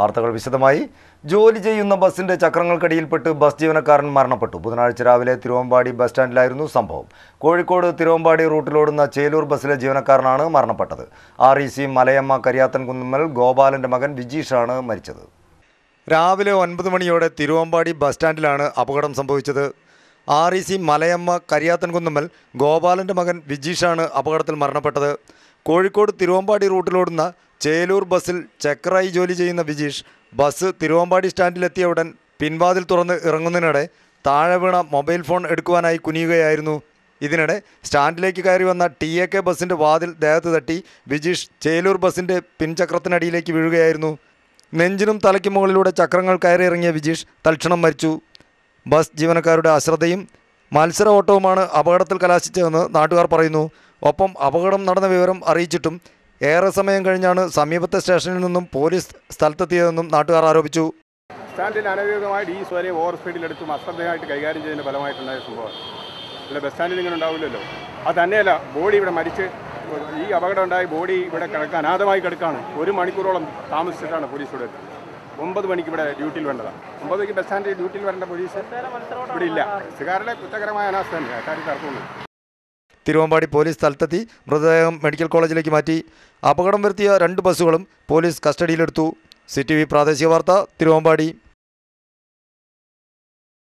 വാർത്തകൾ വിശദമായി. ജോലി ചെയ്യുന്ന ബസിന്റെ ചക്രങ്ങൾക്കടിയിൽപ്പെട്ട് ബസ് ജീവനക്കാരൻ മരണപ്പെട്ടു. ബുധനാഴ്ച രാവിലെ തിരുവമ്പാടി ബസ് സ്റ്റാൻഡിലായിരുന്നു സംഭവം. കോഴിക്കോട് തിരുവമ്പാടി റൂട്ടിലോടുന്ന ചേലൂർ ബസ്സിലെ ജീവനക്കാരനാണ് മരണപ്പെട്ടത്. R E C Malayamma Kariyathan Kunnummal ഗോപാലന്റെ മകൻ വിജീഷാണ് മരിച്ചത്. രാവിലെ ഒൻപത് മണിയോടെ തിരുവമ്പാടി ബസ് സ്റ്റാൻഡിലാണ് അപകടം സംഭവിച്ചത്. R E C Malayamma Kariyathan Kunnummal ഗോപാലന്റെ മകൻ വിജീഷാണ് അപകടത്തിൽ മരണപ്പെട്ടത്. കോഴിക്കോട് തിരുവമ്പാടി റൂട്ടിലോടുന്ന ചേലൂർ ബസ്സിൽ ചെക്കറായി ജോലി ചെയ്യുന്ന ബിജീഷ് ബസ് തിരുവമ്പാടി സ്റ്റാൻഡിലെത്തിയ ഉടൻ പിൻവാതിൽ തുറന്ന് ഇറങ്ങുന്നതിനിടെ താഴെ വീണ മൊബൈൽ ഫോൺ എടുക്കുവാനായി കുനിയുകയായിരുന്നു. ഇതിനിടെ സ്റ്റാൻഡിലേക്ക് കയറി വന്ന ടി എ കെ ബസ്സിന്റെ വാതിൽ ദേഹത്ത് തട്ടി ബിജീഷ് ചേലൂർ ബസ്സിന്റെ പിൻചക്രത്തിനടിയിലേക്ക് വീഴുകയായിരുന്നു. നെഞ്ചിനും തലയ്ക്കും മുകളിലൂടെ ചക്രങ്ങൾ കയറിയിറങ്ങിയ ബിജീഷ് തൽക്ഷണം മരിച്ചു. ബസ് ജീവനക്കാരുടെ അശ്രദ്ധയും മത്സര ഓട്ടവുമാണ് അപകടത്തിൽ കലാശിച്ചതെന്ന് നാട്ടുകാർ പറയുന്നു. ഒപ്പം അപകടം നടന്ന വിവരം അറിയിച്ചിട്ടും ഏറെ സമയം കഴിഞ്ഞാണ് സമീപത്തെ സ്റ്റേഷനിൽ നിന്നും പോലീസ് സ്ഥലത്തെത്തിയതെന്നും നാട്ടുകാർ ആരോപിച്ചു. സ്റ്റാൻഡിൽ അനധികൃതമായി ഈ സ്വരെ ഓവർ സ്പീഡിലെടുത്തും അശ്രദ്ധയായിട്ട് കൈകാര്യം ചെയ്യുന്ന ഫലമായിട്ടുണ്ടായ സംഭവം. അല്ല ബസ് സ്റ്റാൻഡിൽ ഇങ്ങനെ ഉണ്ടാവില്ലല്ലോ. അത് തന്നെയല്ല ബോഡി ഇവിടെ മരിച്ച് ഈ അപകടം ഉണ്ടായി ബോഡി ഇവിടെ കിടക്കാൻ അനാഥമായി കിടക്കാണ്. ഒരു മണിക്കൂറോളം താമസിച്ചിട്ടാണ് പോലീസ് ഇവിടെ ഒമ്പത് മണിക്ക് ഇവിടെ ഡ്യൂട്ടിയിൽ വേണ്ടതാണ് ഒമ്പത് മണിക്ക് ബസ് സ്റ്റാൻഡിൽ ഡ്യൂട്ടിയിൽ വരേണ്ട പോലീസ് ഇവിടെ ഇല്ല. ബസ്സുകാരുടെ കുറ്റകരമായ അനാസ്ഥ തന്നെ കാര്യത്തിൽ തർക്കമൊന്നും തിരുവമ്പാടി പോലീസ് സ്ഥലത്തെത്തി മൃതദേഹം മെഡിക്കൽ കോളേജിലേക്ക് മാറ്റി. അപകടം വരുത്തിയ രണ്ട് ബസ്സുകളും പോലീസ് കസ്റ്റഡിയിലെടുത്തു. സി പ്രാദേശിക വാർത്ത തിരുവമ്പാടി.